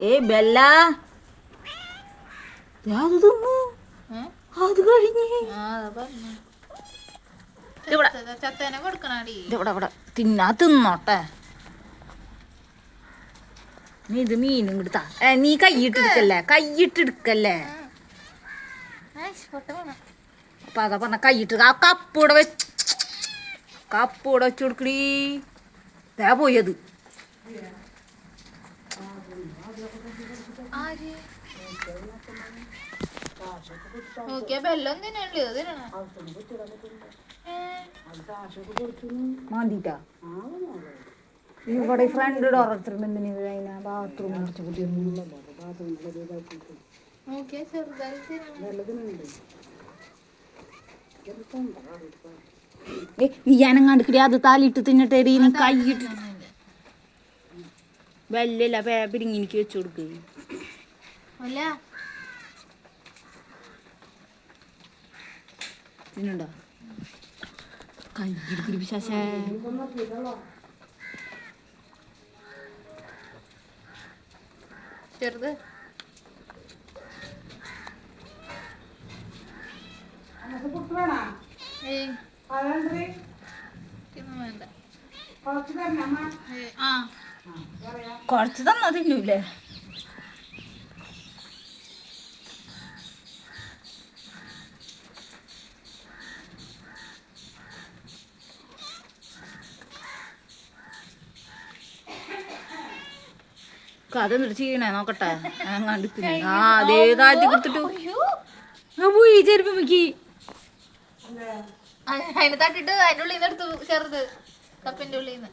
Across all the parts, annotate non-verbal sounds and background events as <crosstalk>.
ഏ ബെല്ല. ദേ അത് തിന്നു. അത് കഴിഞ്ഞ്. ഇവിടെ. ഇവിടെ ഇവിടെ. തിന്നാ തിന്നോട്ടെ. നീ ഇത് മീനും കൊടുത്താ ഏ നീ കൈയിട്ടെടുക്കല്ലേ കൈയിട്ടെടുക്കല്ലേ അപ്പൊ അതാ പറഞ്ഞ കൈയിട്ട് ആ കപ്പൂടെ വെച്ച് കപ്പൂടെ വെച്ചു കൊടുക്കണീ. ദേ പോയത് നോക്കിയാ ബെല്ലം ഇവിടെ ഫ്രണ്ട് ഓരോരുത്തരും എന്തിനാ ബാത്റൂം കുറച്ച് കുട്ടിയൊന്നും നോക്കിയാ ചെറുതായിട്ട് ഏ നീ ഞാനെങ്ങാണ്ട് കിടി അത് താലിട്ട് തിന്നിട്ടേടി നീ കൈയിട്ട് വല്ലല്ല പേപ്പരിങ് എനിക്ക് വെച്ചു കൊടുക്ക്. അല്ല തിന്നുണ്ടോ കൈയിടുക്കിടി പിശാശേ. ചെറുത്. കുറച്ച് തന്നാ തിന്നൂലേ? കഥ നോക്കട്ടെ. ആ അതേ താഴ്ത്തി കൊടുത്തിട്ടു. ആ പോയി ചെരുപ്പ് മിക്കി അ- തട്ടിട്ട് അതിന്റെ ഉള്ളിൽ നിന്ന് എടുത്തു ചെറുത്. കപ്പിന്റെ ഉള്ളിൽ നിന്ന്.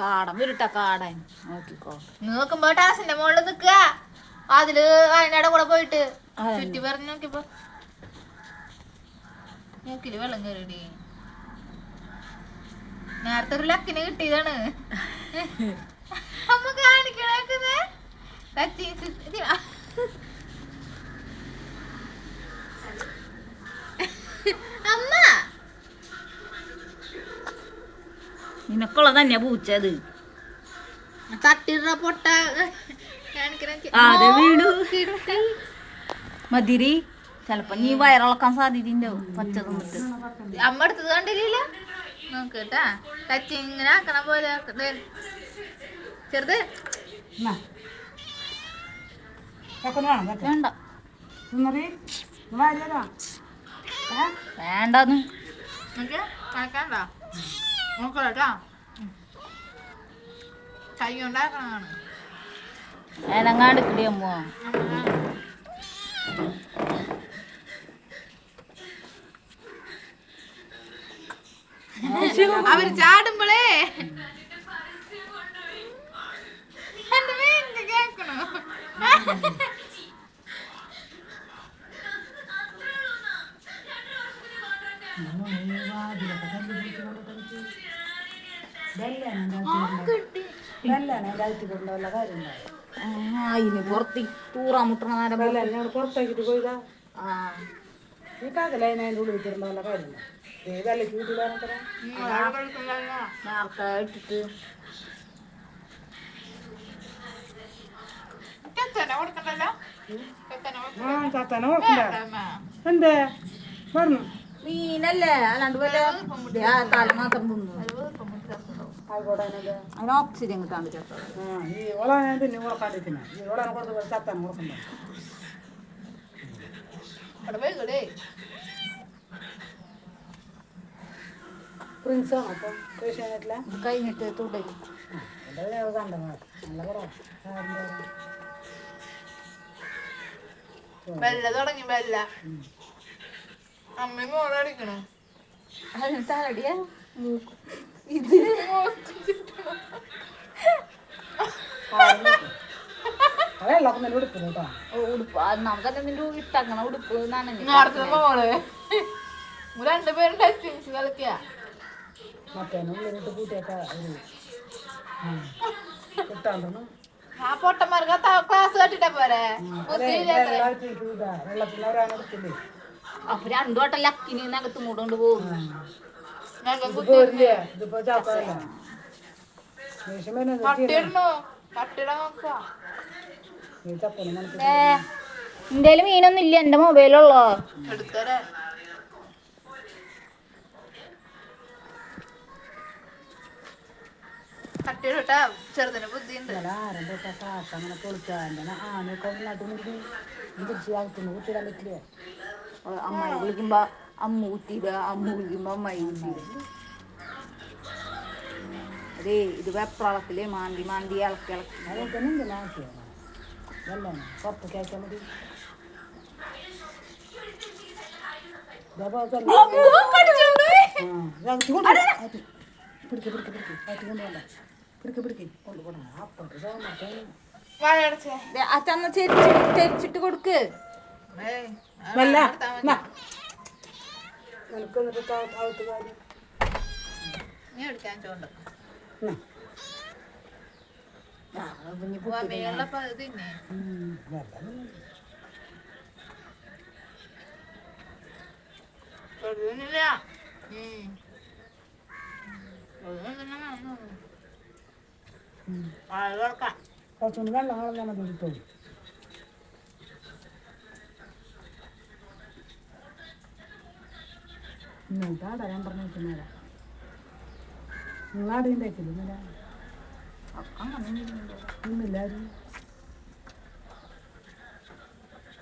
കാടൻ വരട്ടാ കാടൻ. നോക്കിക്കോ. നോക്കുമ്പോ ടാസിന്റെ മുകളിൽ നിക്കുക അതിൽ അതിനടെ കൂടെ പോയിട്ട് ചുറ്റി പറഞ്ഞു നോക്കിയപ്പോ മൂക്കിൽ വെള്ളം കയറിടി നേരത്തെ ഒരു ലക്കിന് കിട്ടിയതാണ്. <laughs> <laughs> അമ്മ! നിനക്കുള്ള തന്നെ പൂച്ചത്. തട്ടിടുന്ന പൊട്ട. അതെ വീണു. മതിരി ചെലപ്പോ നീ വയറിളക്കാൻ സാധ്യതയുണ്ടാവും പച്ച തിന്നിട്ട്. അമ്മ എടുത്തത് കണ്ടില്ല നോക്ക് കേട്ടാ. ടച്ച് ഇങ്ങനെ ആക്കണ പോലെ. ചെറുത്. വേണ്ട. വേണ്ടെന്ന്. ഏനങ്ങാണ്ട് കിടിയമ്മോ അവർ ചാടുമ്പോളേ. എന്റെ കേക്കണോ അതിന് പുറത്ത് തൂറാ മുട്ടണ നേരം പുറത്തേക്കിട്ട് പോയതാ കാക്കല അതിന്റെ ഉള്ളിൽ വെച്ചിരുന്ന വല്ല കാര്യമില്ല ആ ചത്തന ഓർക്കണ്ട കൊടുക്കണ്ട എന്തേ? പറഞ്ഞു മീനല്ലേ? അല്ലാണ്ട് വല്ല ദേ, ആ തല മാത്രം തിന്നു. അതിന് ഓക്സിജൻ കിട്ടാണ്ട് ചേർത്തത് ആ ഈ ഓളെ ഞാൻ പിന്നെ ഈ ഓളെ കൊടുത്ത് ചത്തന ഓർക്കണ്ട അവിടെ പോയി കൂടെ പ്രിൻസ് ആണോ അപ്പം? ഇത് കഴിഞ്ഞിട്ട് എന്താ കണ്ട നല്ല കുറവാ. ബെല്ല തുടങ്ങി ബെല്ല അമ്മ മോളടിക്കണോ തലടിയാ ഇത് ഉടുപ്പ്. നമുക്കല്ല നിന്റെ ഇട്ടങ്ങനെ നേരത്തെ മോൾ. രണ്ടുപേരും ആ. പൊട്ടന്മാർക്ക് ക്ലാസ് കട്ടിട്ട പോരെ? അപ്പൊ രണ്ടു വട്ടം ലക്കിന് നകത്തും കൂടെ പോകും. എന്തേലും മീനൊന്നും ഇല്ല എന്റെ മൊബൈലുള്ളോ ചെറുതിന് ബുദ്ധിയുണ്ട്. അങ്ങനെ പൊളിച്ചാന്റെ ആനയൊക്കെ നാട്ടിൽ നിന്ന് പിടിച്ച് പറ്റില്ലേ? അമ്മായി വിളിക്കുമ്പോ അമ്മ കുത്തിയിട അമ്മ വിളിക്കുമ്പോ അമ്മായി കുത്തിയിട അതേ ഇത് വെപ്രാളത്തിൽ മാന്തി മാന്തി ഇളക്കി ഇളക്കി. പുറത്ത് കയറ്റാൻ മതി കൊണ്ട് പിടിക്ക് പിടിക്ക് പിടിക്ക് അത് കൊണ്ടുപോകണ്ട പിടിക്ക് പിടിക്ക് കൊണ്ടുപോകണം അപ്പുറത്ത് സൗണ്ടൊക്കെ വാഴ അച്ഛന്ന് ചെരിച്ച് കൊടുക്ക്. വെല്ല. മതി. തിന്നെ. ഉം, വെള്ളം ചെറുതിനില്ല ഉം. ചെറുതിന് തിന്നാൻ വേണം. വാഴ കിടക്കാം കുറച്ചുകൂടി വെള്ളം കളഞ്ഞാൽ മതി എടുത്തോളൂ ഇന്നത്തെ തരാൻ പറഞ്ഞു വെക്കുന്നേരാ നിങ്ങളാടെയും തയ്ച്ചില്ല ഇന്നലെ ഇന്നില്ലാരും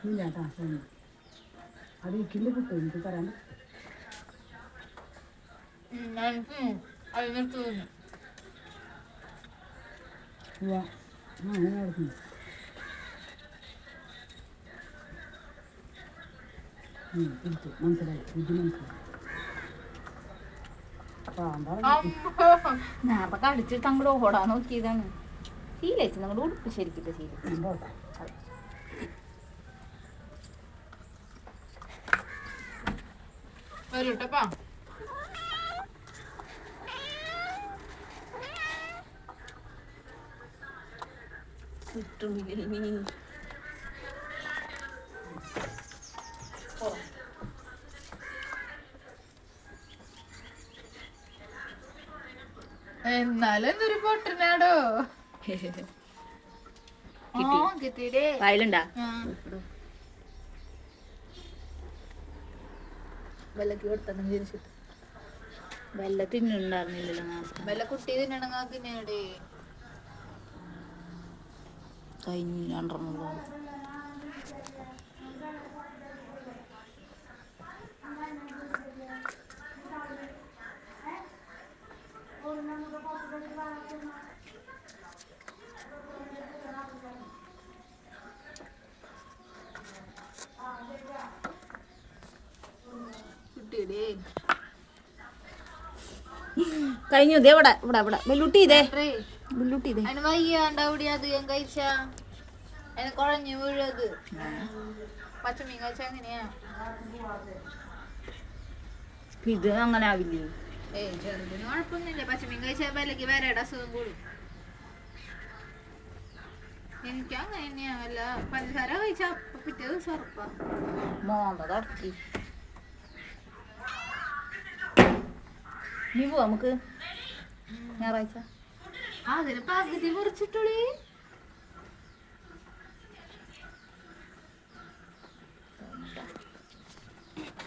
ഇല്ല കേട്ടോ ശരി അത് ഇക്കിന്റെ കിട്ടും എനിക്ക് അങ്ങനെ ഉം, മനസ്സിലായി. ഇത് മനസ്സിലായി. പാമ്പാണ് നേരത്തെ കടിച്ചിട്ട് അങ്ങോട്ട് ഓടാൻ നോക്കിയതാണ്. ശീലിച്ചു നിങ്ങളുടെ ഉടുപ്പ് ശരിക്കിട്ട് ശീലിച്ചു ഞാൻ വരൂട്ടപ്പാ എന്നാലും എന്തൊരു പൊട്ടനാടോ? <laughs> വയലുണ്ടാ? ആ. വെള്ളക്ക് കൊടുത്തണം തിരിച്ചിട്ട് വല്ല തിന്നുണ്ടായിരുന്നില്ലല്ലോ വെള്ള കുട്ടി തിന്നണങ്ങാ തിന്നേടേ കഴിഞ്ഞു കഴിഞ്ഞു ഇതേ ഇവിടെ ഇവിടെ ഇവിടെ. വെല്ലുട്ടി ഇതേ. വെല്ലുട്ടി ഇതേ. ഞാൻ കഴിച്ച. കുഴഞ്ഞു വീഴത് പച്ചമീൻ കഴിച്ച എങ്ങനെയാ? ഇത് അങ്ങനെ ആവില്ലേ? ഏയ് ചെറുതിന് കുഴപ്പമൊന്നുമില്ല പച്ചമീൻ കഴിച്ചാൽ വിലക്ക് വരയുടെ അസുഖം കൂടും. എനിക്ക് അങ്ങനെ തന്നെയാ. വല്ല പഞ്ചസാര കഴിച്ചാ അപ്പൊ പിറ്റേ ദിവസം ഉറപ്പാ. മോന്ത തുടക്കി നീ പോവാ നമുക്ക്. ഞായറാഴ്ച. അതിന് പകുതി മുറിച്ചിട്ടുള്ളി